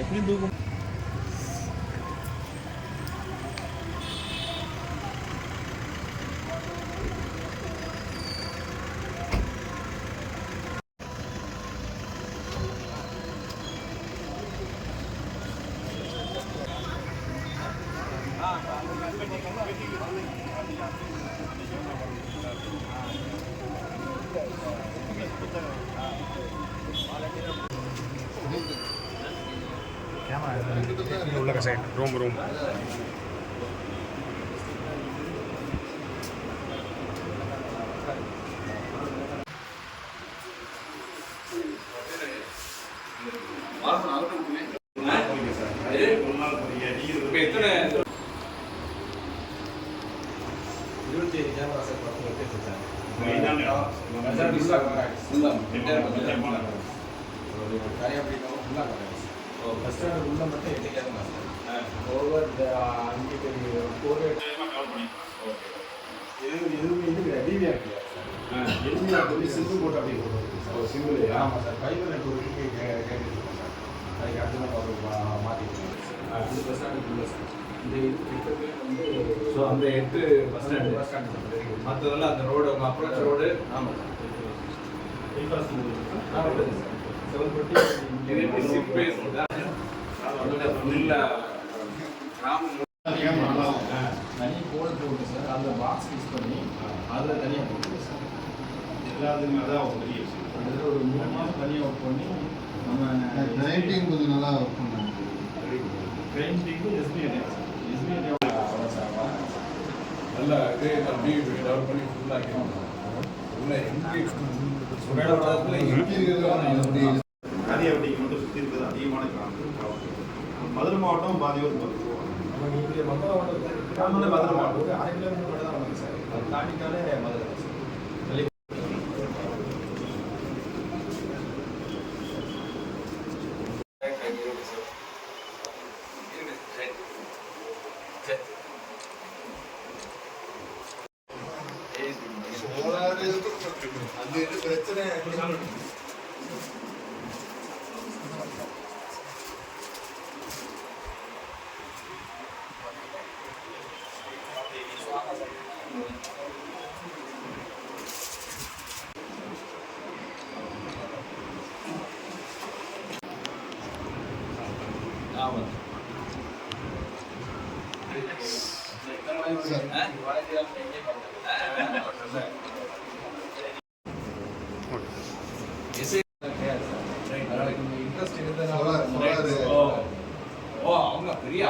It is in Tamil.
எப்படி தூக்கும் உள்ள சைடு ரூம் ரூம் இருபத்தி ஏழு கேமரா சார். பத்து லொக்கேஷன் சார் பஸ் ஸ்டாண்ட் உள்ள மட்டும் எட்டு கேமரா சார் ஓவர் அங்கிட்டு ஃபோர் எது எதுவுமே இது டிவிஆர் சார் டிவிஆர் சொல்லி சிம்பிள் போட்டு அப்படியே போட்டு சிம்பிள் ஆமாம் சார். Network கேட்டுருக்கோம் sir. அதுக்கு அடுத்து இது பஸ் ஸ்டாண்டுக்கு உள்ள சார். இந்த இது வந்து ஸோ அந்த எட்டு பஸ் ஸ்டாண்டு பஸ் ஸ்டாண்டு மற்றதெல்லாம் அந்த ரோடு உங்கள் அப்ரோச் ரோடு ஆமாம் சார். உள்ளது சார். இது எப்படி சிப் பேஸ் தான் தனி கோடு போட்டு சார் அந்த பாக்ஸ் யூஸ் பண்ணி அதில் தனியாக போட்டு சார். எல்லாத்துக்குமே அதான் ஒரு பெரிய விஷயம். அதில் ஒரு மூணு மாதம் தனியாக ஒர்க் பண்ணி நம்ம ரைட்டிங் கொஞ்சம் நல்லா ஒர்க் பண்ணாங்க பெயிண்டிங்கு எஸ்பிஐ எஸ்பிஐ நல்ல இது தம்பி டெவலப் பண்ணி ஃபுல்லாக அதிகமான மதுரை மாவட்டம் நம்ம இங்கே மதுரை மாவட்டம். ஒரு அரை கிலோமீட்டர் மட்டும் தான் வரும் சார் தாண்டிட்டாலே மதுரை. ஆவல் இன்ட்ரெஸ்ட் இருந்ததுனால ஓ அவங்க பெரிய